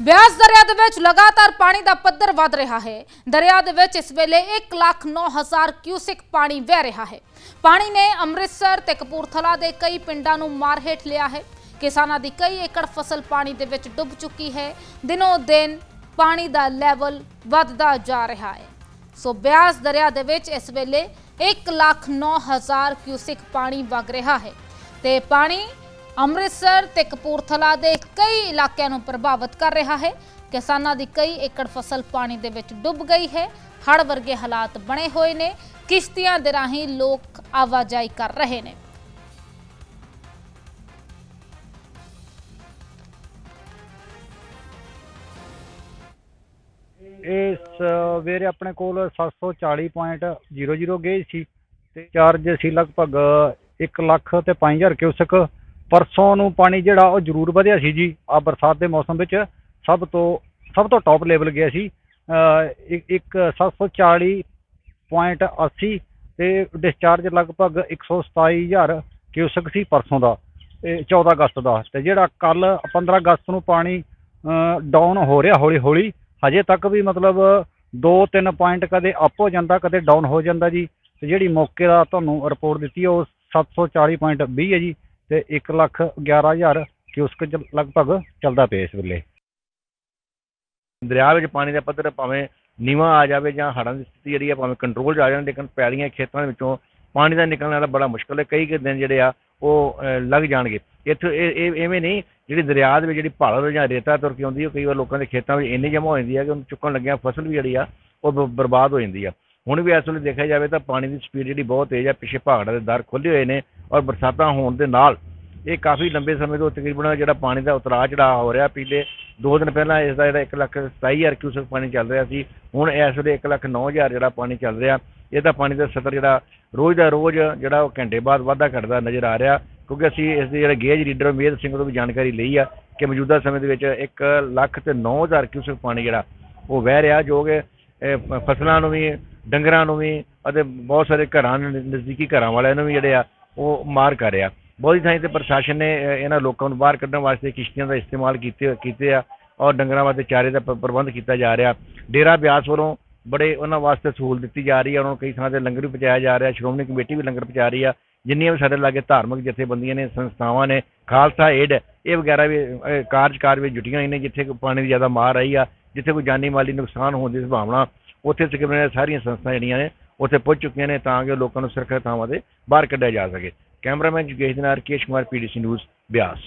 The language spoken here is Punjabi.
ਬਿਆਸ ਦਰਿਆ ਦੇ ਵਿੱਚ ਲਗਾਤਾਰ ਪਾਣੀ ਦਾ ਪੱਧਰ ਵਧ ਰਿਹਾ ਹੈ। ਦਰਿਆ ਦੇ ਵਿੱਚ ਇਸ ਵੇਲੇ 1,09,000 ਕਿਊਸਿਕ ਪਾਣੀ ਵਹਿ ਰਿਹਾ ਹੈ। ਪਾਣੀ ਨੇ ਅੰਮ੍ਰਿਤਸਰ ਤੇ ਕਪੂਰਥਲਾ ਦੇ ਕਈ ਪਿੰਡਾਂ ਨੂੰ ਮਾਰ ਹੇਠ ਲਿਆ ਹੈ। ਕਿਸਾਨਾਂ ਦੀ ਕਈ ਏਕੜ ਫਸਲ ਪਾਣੀ ਦੇ ਵਿੱਚ ਡੁੱਬ ਚੁੱਕੀ ਹੈ। ਦਿਨੋ ਦਿਨ ਪਾਣੀ ਦਾ ਲੈਵਲ ਵੱਧਦਾ ਜਾ ਰਿਹਾ ਹੈ। ਸੋ ਬਿਆਸ ਦਰਿਆ ਦੇ ਵਿੱਚ ਇਸ ਵੇਲੇ 1,09,000 ਕਿਊਸਿਕ ਪਾਣੀ ਵਗ ਰਿਹਾ ਹੈ। ਤੇ ਪਾਣੀ ਅੰਮ੍ਰਿਤਸਰ ਤੇ ਕਪੂਰਥਲਾ ਦੇ ਕਈ ਇਲਾਕਿਆਂ ਨੂੰ ਪ੍ਰਭਾਵਿਤ ਕਰ ਰਿਹਾ ਹੈ। ਕਿਸਾਨਾਂ ਦੀ ਕਈ ਏਕੜ ਫਸਲ ਪਾਣੀ ਦੇ ਵਿੱਚ ਡੁੱਬ ਗਈ ਹੈ। ਹੜ੍ਹ ਵਰਗੇ ਹਾਲਾਤ ਬਣੇ ਹੋਏ ਨੇ। ਕਿਸ਼ਤੀਆਂ ਦੇ ਰਾਹੀਂ ਲੋਕ ਆਵਾਜਾਈ ਕਰ ਰਹੇ ਨੇ। ਇਸ ਵੇਰੇ ਆਪਣੇ ਕੋਲ 740.00 ਗੇਜ ਸੀ ਤੇ ਚਾਰਜ ਸੀ ਲਗਭਗ 1 ਲੱਖ ਤੇ 5000 ਕਿਊਸਕ ਪਰਸੋਂ ਨੂੰ ਪਾਣੀ ਜਿਹੜਾ ਉਹ ਜ਼ਰੂਰ ਵਧਿਆ ਸੀ ਜੀ ਆ ਬਰਸਾਤ ਦੇ ਮੌਸਮ ਵਿੱਚ ਸਭ ਤੋਂ ਸਭ ਤੋਂ ਟੌਪ ਲੈਵਲ ਗਿਆ ਸੀ। ਅਹ ਇੱਕ- ਇੱਕ 740.80 ਤੇ ਡਿਸਚਾਰਜ ਲਗਭਗ 127000 ਕਿਊਸਕ ਸੀ ਪਰਸੋਂ ਦਾ ਇਹ 14 ਅਗਸਤ ਦਾ। ਤੇ ਜਿਹੜਾ ਕੱਲ 15 ਅਗਸਤ ਨੂੰ ਪਾਣੀ ਡਾਊਨ ਹੋ ਰਿਹਾ ਹੌਲੀ ਹੌਲੀ, ਹਜੇ ਤੱਕ ਵੀ ਮਤਲਬ 2-3 ਪੁਆਇੰਟ ਕਦੇ ਅਪ ਹੋ ਜਾਂਦਾ, ਕਦੇ ਡਾਊਨ ਹੋ ਜਾਂਦਾ ਜੀ। ਤੇ ਜਿਹੜੀ ਮੌਕੇ ਦਾ ਤੁਹਾਨੂੰ ਰਿਪੋਰਟ ਦਿੱਤੀ ਹੈ ਉਹ 740.20 ਹੈ ਜੀ। ਤੇ 1 ਲੱਖ 11000 ਕਿਊਸਕ ਚ ਲਗਭਗ ਚੱਲਦਾ ਪਿਆ ਇਸ ਵੇਲੇ। ਦਰਿਆ ਵਿੱਚ ਪਾਣੀ ਦਾ ਪੱਧਰ ਭਾਵੇਂ ਨੀਵਾਂ ਆ ਜਾਵੇ ਜਾਂ ਹੜ੍ਹਾਂ ਦੀ ਸਥਿਤੀ ਜਿਹੜੀ ਆ ਭਾਵੇਂ ਕੰਟਰੋਲ 'ਚ ਆ ਜਾਣ, ਲੇਕਿਨ ਪੈਲੀਆਂ ਖੇਤਾਂ ਦੇ ਵਿੱਚੋਂ ਪਾਣੀ ਦਾ ਨਿਕਲਣ ਵਾਲਾ ਬੜਾ ਮੁਸ਼ਕਲ ਹੈ। ਕਈ ਕੁ ਦਿਨ ਜਿਹੜੇ ਆ ਉਹ ਲੱਗ ਜਾਣਗੇ। ਇੱਥੇ ਇਹ ਇਹ, ਐਵੇਂ ਨਹੀਂ, ਜਿਹੜੀ ਦਰਿਆ ਦੇ ਵਿੱਚ ਜਿਹੜੀ ਭਾਲ ਜਾਂ ਰੇਤਾ ਤੁਰ ਕੇ ਆਉਂਦੀ ਉਹ ਕਈ ਵਾਰ ਲੋਕਾਂ ਦੇ ਖੇਤਾਂ ਵਿੱਚ ਇੰਨੀ ਜਮ੍ਹਾਂ ਹੋ ਜਾਂਦੀ ਹੈ ਕਿ ਉਹਨੂੰ ਚੁੱਕਣ ਲੱਗਿਆ ਫਸਲ ਵੀ ਜਿਹੜੀ ਆ ਉਹ ਬਰਬਾਦ ਹੋ ਜਾਂਦੀ ਆ। ਹੁਣ ਵੀ ਇਸ ਵੇਲੇ ਦੇਖਿਆ ਜਾਵੇ ਤਾਂ ਪਾਣੀ ਦੀ ਸਪੀਡ ਜਿਹੜੀ ਬਹੁਤ ਤੇਜ਼ ਆ ਪਿੱਛੇ ਪਹਾੜਾਂ ਦੇ ਦਰ ਖੁੱਲੇ ਹੋਏ ਨੇ ਔਰ ਬਰਸਾਤਾਂ ਹੋਣ ਦੇ ਨਾਲ ਇਹ ਕਾਫੀ ਲੰਬੇ ਸਮੇਂ ਤੋਂ ਤਕਰੀਬਨ ਜਿਹੜਾ ਪਾਣੀ ਦਾ ਉਤਰਾਅ ਚੜਾਅ ਹੋ ਰਿਹਾ, ਪਿਛਲੇ ਦੋ ਦਿਨ ਪਹਿਲਾਂ ਇਸ ਦਾ ਜਿਹੜਾ 1 ਲੱਖ 27000 ਕਿਊਸਕ ਪਾਣੀ ਚੱਲ ਰਿਹਾ ਸੀ, ਹੁਣ ਇਸ ਵੇਲੇ 1 ਲੱਖ 9000 ਜਿਹੜਾ ਪਾਣੀ ਚੱਲ ਰਿਹਾ ਇਹਦਾ ਪਾਣੀ ਦਾ ਸਤਰ ਜਿਹੜਾ ਰੋਜ਼ ਦਾ ਰੋਜ਼ ਜਿਹੜਾ ਉਹ ਘੰਟੇ ਬਾਅਦ ਵਾਧਾ ਘਟਦਾ ਨਜ਼ਰ ਆ ਰਿਹਾ, ਕਿਉਂਕਿ ਅਸੀਂ ਇਸ ਦੇ ਜਿਹੜੇ ਗੇਜ ਰੀਡਰ ਮੇਦ ਸਿੰਘ ਤੋਂ ਵੀ ਜਾਣਕਾਰੀ ਲਈ ਆ ਕਿ ਮੌਜੂਦਾ ਸਮੇਂ ਦੇ ਵਿੱਚ 1 ਲੱਖ ਤੇ 9000 ਕਿਊਸਕ ਪਾਣੀ ਜਿਹੜਾ ਉਹ ਵਹਿ ਰਿਹਾ, ਜੋ ਕਿ ਫਸਲਾਂ ਨੂੰ ਵੀ ਡੰਗਰਾਂ ਨੂੰ ਵੀ ਅਤੇ ਬਹੁਤ ਸਾਰੇ ਘਰਾਂ ਨਜ਼ਦੀਕੀ ਘਰਾਂ ਵਾਲਿਆਂ ਨੂੰ ਵੀ ਜਿਹੜੇ ਆ ਉਹ ਮਾਰ ਕਰ ਰਿਹਾ। ਬਹੁਤੀ ਥਾਈਂ ਤੇ ਪ੍ਰਸ਼ਾਸਨ ਨੇ ਇਹਨਾਂ ਲੋਕਾਂ ਨੂੰ ਬਾਹਰ ਕੱਢਣ ਵਾਸਤੇ ਕਿਸ਼ਤੀਆਂ ਦਾ ਇਸਤੇਮਾਲ ਕੀਤੇ ਕੀਤੇ ਆ ਔਰ ਡੰਗਰਾਂ ਵਾਸਤੇ ਚਾਰੇ ਦਾ ਪ੍ਰਬੰਧ ਕੀਤਾ ਜਾ ਰਿਹਾ। ਡੇਰਾ ਬਿਆਸ ਵੱਲੋਂ ਬੜੇ ਉਹਨਾਂ ਵਾਸਤੇ ਸਹੂਲਤ ਦਿੱਤੀ ਜਾ ਰਹੀ ਹੈ ਉਹਨਾਂ ਨੂੰ ਕਈ ਥਾਂ ਤੇ ਲੰਗਰ ਵੀ ਪਹੁੰਚਾਇਆ ਜਾ ਰਿਹਾ ਸ਼੍ਰੋਮਣੀ ਕਮੇਟੀ ਵੀ ਲੰਗਰ ਪਹੁੰਚਾ ਰਹੀ ਆ ਜਿੰਨੀਆਂ ਵੀ ਸਾਡੇ ਲਾਗੇ ਧਾਰਮਿਕ ਜਥੇਬੰਦੀਆਂ ਨੇ ਸੰਸਥਾਵਾਂ ਨੇ ਖਾਲਸਾ ਏਡ ਇਹ ਵਗੈਰਾ ਵੀ ਅਹ, ਕਾਰਜਕਾਰ ਵਿੱਚ ਜੁਟੀਆਂ ਹੋਈਆਂ ਨੇ ਜਿੱਥੇ ਪਾਣੀ ਦੀ ਜ਼ਿਆਦਾ ਮਾਰ ਆਈ ਆ ਜਿੱਥੇ ਕੋਈ ਜਾਨੀ ਮਾਲੀ ਨੁਕਸਾਨ ਹੋਣ ਦੀ ਸੰਭਾਵਨਾ, ਉੱਥੇ ਤਕਰੀਬਨ ਸਾਰੀਆਂ ਸੰਸਥਾਵਾਂ ਜਿਹੜੀਆਂ ਨੇ, ਉੱਥੇ ਪਹੁੰਚ ਚੁੱਕੀਆਂ ਨੇ ਤਾਂ ਕਿ ਲੋਕਾਂ ਨੂੰ ਸੁਰੱਖਿਅਤ ਥਾਵਾਂ ਤੇ ਬਾਹਰ ਕੱਢਿਆ ਜਾ ਸਕੇ। ਕੈਮਰਾਮੈਨ ਜੁਗੇਸ਼ ਦੇ ਨਾਲ ਰਕੇਸ਼ ਕੁਮਾਰ, ਪੀਡੀਸੀ ਨਿਊਜ਼, ਬਿਆਸ।